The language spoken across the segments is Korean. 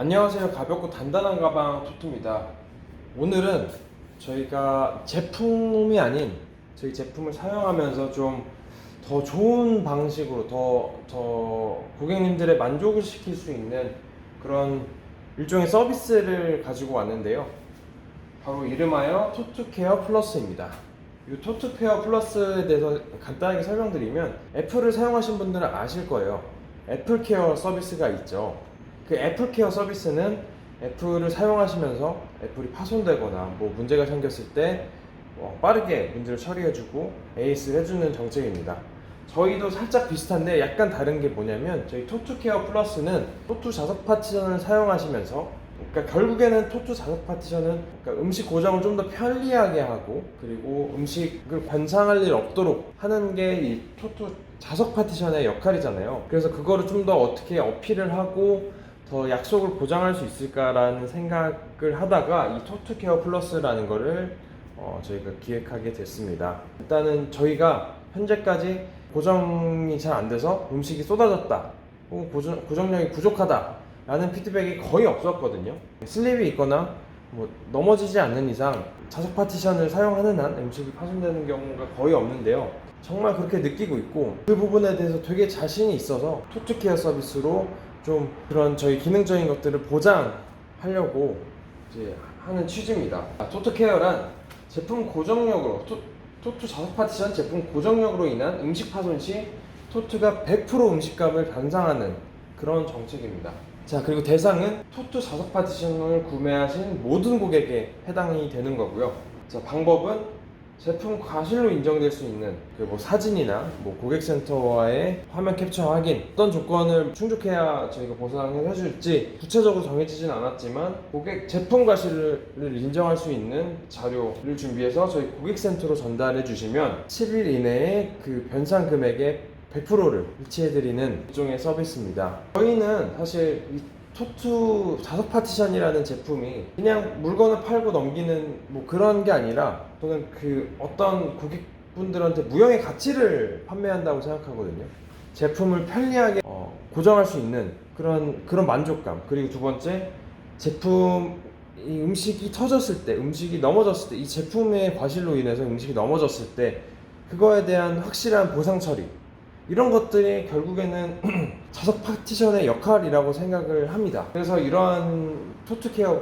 안녕하세요. 가볍고 단단한 가방 토토입니다. 오늘은 저희가 제품이 아닌 저희 제품을 사용하면서 좀 더 좋은 방식으로 더, 더 고객님들의 만족을 시킬 수 있는 그런 일종의 서비스를 가지고 왔는데요. 바로 이름하여 토트케어 플러스입니다. 이 토트케어 플러스에 대해서 간단하게 설명드리면 애플을 사용하신 분들은 아실 거예요. 애플케어 서비스가 있죠. 그 애플 케어 서비스는 애플을 사용하시면서 애플이 파손되거나 뭐 문제가 생겼을 때 어, 빠르게 문제를 처리해주고 에이스를 해주는 정책입니다. 저희도 살짝 비슷한데 약간 다른 게 뭐냐면 저희 토투케어 플러스는 토투 자석 파티션을 사용하시면서 그러니까 결국에는 토투 자석 파티션은 그러니까 음식 고정을 좀 더 편리하게 하고 그리고 음식을 관상할 일 없도록 하는 게 이 토투 자석 파티션의 역할이잖아요. 그래서 그거를 좀 더 어떻게 어필을 하고 더 약속을 보장할 수 있을까라는 생각을 하다가 이 토투케어 플러스라는 거를 어, 저희가 기획하게 됐습니다. 일단은 저희가 현재까지 고정이 잘 안 돼서 음식이 쏟아졌다 혹은 고정, 고정력이 부족하다 라는 피드백이 거의 없었거든요. 슬립이 있거나 뭐 넘어지지 않는 이상 자석 파티션을 사용하는 한 음식이 파손되는 경우가 거의 없는데요. 정말 그렇게 느끼고 있고 그 부분에 대해서 되게 자신이 있어서 토트케어 서비스로 좀 그런 저희 기능적인 것들을 보장하려고 이제 하는 취지입니다. 아, 토트케어란 제품 고정력으로 토, 토트 자석 파티션 제품 고정력으로 인한 음식 파손 시 토트가 100% 음식값을 변상하는 그런 정책입니다. 자 그리고 대상은 토트 자석 파티션을 구매하신 모든 고객에 해당이 되는 거고요. 자 방법은 제품 과실로 인정될 수 있는 그 뭐 사진이나 뭐 고객센터와의 화면 캡처 확인 어떤 조건을 충족해야 저희가 보상을 해줄지 구체적으로 정해지진 않았지만 고객 제품 과실을 인정할 수 있는 자료를 준비해서 저희 고객센터로 전달해 주시면 7일 이내에 그 변상 금액의 100%를 일치해드리는 일종의 서비스입니다. 저희는 사실 이 토투 자석 파티션이라는 제품이 그냥 물건을 팔고 넘기는 뭐 그런 게 아니라 저는 그 어떤 고객분들한테 무형의 가치를 판매한다고 생각하거든요. 제품을 편리하게 어, 고정할 수 있는 그런 그런 만족감 그리고 두 번째 제품 이 음식이 터졌을 때 음식이 넘어졌을 때 이 제품의 과실로 인해서 음식이 넘어졌을 때 그거에 대한 확실한 보상 처리 이런 것들이 결국에는 자석 파티션의 역할이라고 생각을 합니다. 그래서 이러한 토트케어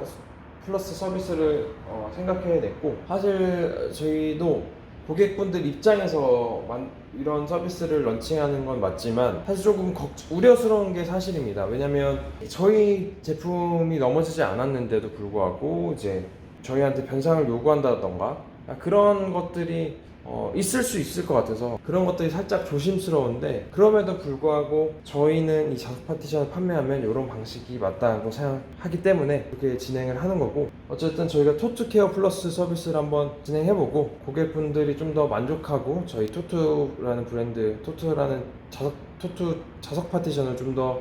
플러스 서비스를 어, 생각해 냈고 사실 저희도 고객분들 입장에서 만- 이런 서비스를 런칭하는 건 맞지만 사실 조금 걱- 우려스러운 게 사실입니다. 왜냐면 저희 제품이 넘어지지 않았는데도 불구하고 이제 저희한테 변상을 요구한다던가 그런 것들이 어, 있을 수 있을 것 같아서 그런 것들이 살짝 조심스러운데 그럼에도 불구하고 저희는 이 자석 파티션을 판매하면 이런 방식이 맞다고 생각하기 때문에 이렇게 진행을 하는 거고 어쨌든 저희가 토트 케어 플러스 서비스를 한번 진행해보고 고객분들이 좀 더 만족하고 저희 토트라는 브랜드 토트라는 자석 토트 자석 파티션을 좀 더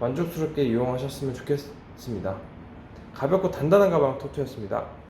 만족스럽게 이용하셨으면 좋겠습니다. 가볍고 단단한 가방 토트였습니다.